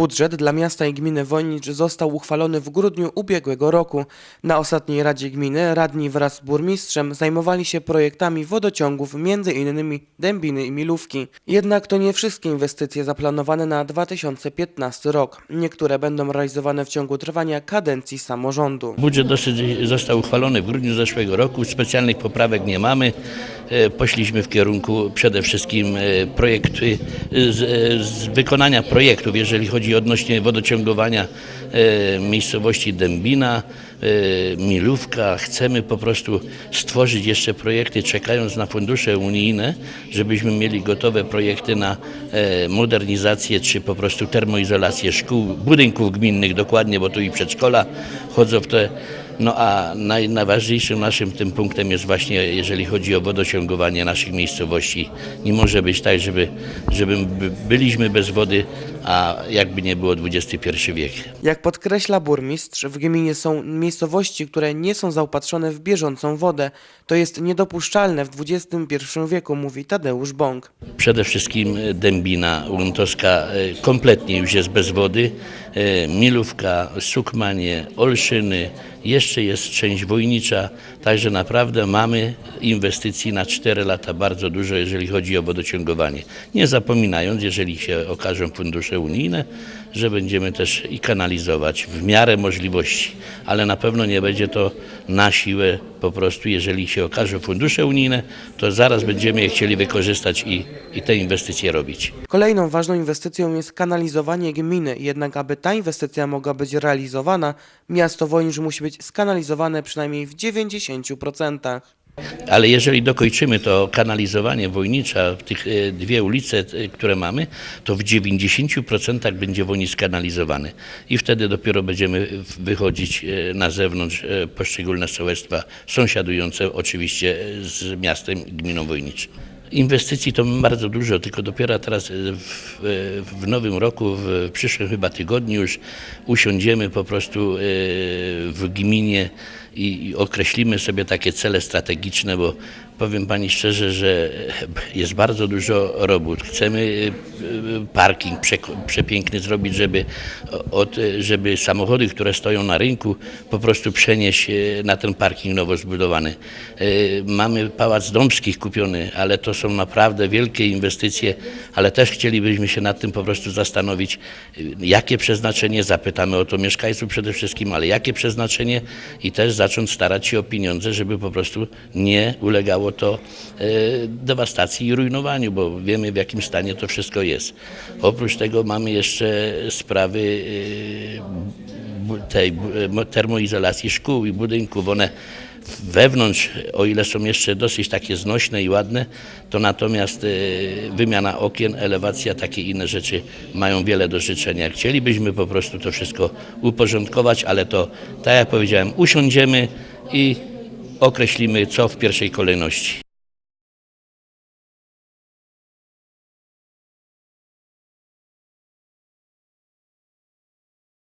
Budżet dla miasta i gminy Wojnicz został uchwalony w grudniu ubiegłego roku. Na ostatniej Radzie Gminy radni wraz z burmistrzem zajmowali się projektami wodociągów, m.in. Dębiny i Milówki. Jednak to nie wszystkie inwestycje zaplanowane na 2015 rok. Niektóre będą realizowane w ciągu trwania kadencji samorządu. Budżet dosyć został uchwalony w grudniu zeszłego roku. Specjalnych poprawek nie mamy. E, Poszliśmy w kierunku przede wszystkim e, projekty, z, z wykonania projektów, jeżeli chodzi odnośnie wodociągowania e, miejscowości Dębina, e, Milówka. Chcemy po prostu stworzyć jeszcze projekty, czekając na fundusze unijne, żebyśmy mieli gotowe projekty na e, modernizację czy po prostu termoizolację szkół, budynków gminnych dokładnie, bo tu i przedszkola chodzą w te no a naj, najważniejszym naszym tym punktem jest właśnie, jeżeli chodzi o wodociągowanie naszych miejscowości. Nie może być tak, żeby, żeby by- byliśmy bez wody, a jakby nie było XXI wiek. Jak podkreśla burmistrz, w gminie są miejscowości, które nie są zaopatrzone w bieżącą wodę. To jest niedopuszczalne w XXI wieku, mówi Tadeusz Bąk. Przede wszystkim e, Dębina Łuntowska e, kompletnie już jest bez wody. E, Milówka, Sukmanie, Olszyny, jeszcze jest część Wojnicza. Także naprawdę mamy inwestycji na 4 lata bardzo dużo, jeżeli chodzi o wodociągowanie. Nie zapominając, jeżeli się okażą fundusze unijne, że będziemy też i kanalizować w miarę możliwości, ale na pewno nie będzie to na siłę po prostu, jeżeli się okażą fundusze unijne, to zaraz będziemy je chcieli wykorzystać i, i te inwestycje robić. Kolejną ważną inwestycją jest kanalizowanie gminy, jednak aby ta inwestycja mogła być realizowana, miasto Wojnicz musi być skanalizowane przynajmniej w 90%. Ale jeżeli dokończymy to kanalizowanie Wojnicza, tych e, dwie ulice, e, które mamy, to w 90% będzie Wojnicz skanalizowany. I wtedy dopiero będziemy wychodzić e, na zewnątrz poszczególne sołectwa sąsiadujące oczywiście z miastem, gminą Wojnicz. Inwestycji to bardzo dużo, tylko dopiero teraz w, w nowym roku, w przyszłym chyba tygodniu już usiądziemy po prostu w gminie i i określimy sobie takie cele strategiczne, bo powiem Pani szczerze, że jest bardzo dużo robót. Chcemy e, parking przepiękny zrobić, żeby, od, żeby samochody, które stoją na rynku, po prostu przenieść e, na ten parking nowo zbudowany. E, Mamy Pałac Dąbskich kupiony, ale to są naprawdę wielkie inwestycje, ale też chcielibyśmy się nad tym po prostu zastanowić, jakie przeznaczenie, zapytamy o to mieszkańców przede wszystkim, ale jakie przeznaczenie i też zacząć starać się o pieniądze, żeby po prostu nie ulegało to e, dewastacji i rujnowaniu, bo wiemy w jakim stanie to wszystko jest. Oprócz tego mamy jeszcze sprawy e, tej mo- termoizolacji szkół i budynków. One wewnątrz, o ile są jeszcze dosyć takie znośne i ładne, to natomiast e, wymiana okien, elewacja, takie inne rzeczy mają wiele do życzenia. Chcielibyśmy po prostu to wszystko uporządkować, ale to, tak jak powiedziałem, usiądziemy i określimy co w pierwszej kolejności.